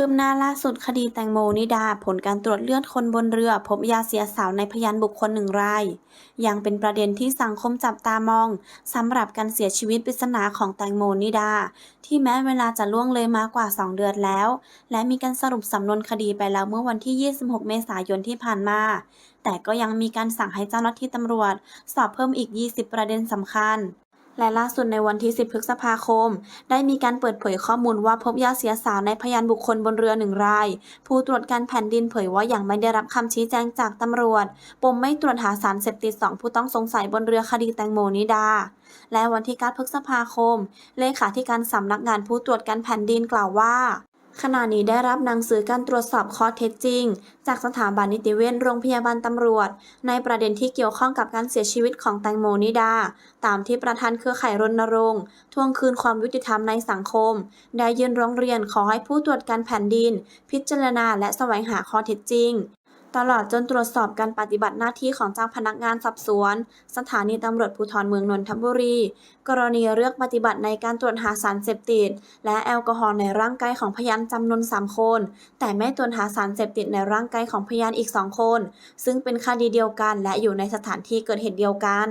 คืบหน้าล่าสุดคดีแตงโมนิดา ผลการตรวจเลือดคนบนเรือ พบยาเสียสาวในพยานบุคคลหนึ่งราย ยังเป็นประเด็นที่สังคมจับตามองสำหรับการเสียชีวิตปริศนาของแตงโมนิดา ที่แม้เวลาจะล่วงเลยมากว่า 2 เดือนแล้ว และมีการสรุปสำนวนคดีไปแล้วเมื่อวันที่ 26 เมษายนที่ผ่านมา แต่ก็ยังมีการสั่งให้เจ้าหน้าที่ตำรวจ สอบเพิ่มอีก 20 ประเด็นสำคัญ และล่าสุดในวันที่ 10 พฤษภาคม ได้มีการเปิดเผยข้อมูลว่าพบยาเสียสาวในพยานบุคคลบนเรือหนึ่งราย ผู้ตรวจการแผ่นดินเผยว่ายังไม่ได้รับคำชี้แจงจากตำรวจ ปมไม่ตรวจหาสารเสพติดสองผู้ต้องสงสัยบนเรือคดีแตงโมนิดา และวันที่ 9 พฤษภาคม เลขาธิการสำนักงานผู้ตรวจการแผ่นดินกล่าวว่า ขณะนี้ได้รับหนังสือการตรวจสอบข้อเท็จจริง จากสถาบันนิติเวชโรงพยาบาลตำรวจ ในประเด็นที่เกี่ยวข้องกับการเสียชีวิตของแตงโมนิดา ตามที่ประธานเครือข่ายรณรงค์ทวงคืนความยุติธรรมในสังคม ได้ยื่นร้องเรียนขอให้ผู้ตรวจการแผ่นดิน พิจารณาและแสวงหาข้อเท็จจริง ตลอดจนตรวจสอบการปฏิบัติหน้าที่ของเจ้าพนักงานสอบสวน สถานีตำรวจภูธรเมืองนนทบุรี กรณีเลือกปฏิบัติในการตรวจหาสารเสพติด และแอลกอฮอล์ในร่างกายของพยานจำนวน 3 คน แต่ไม่ตรวจหาสารเสพติดในร่างกายของพยานอีก 2 คน ซึ่งเป็นคดีเดียวกันและอยู่ในสถานที่เกิดเหตุเดียวกัน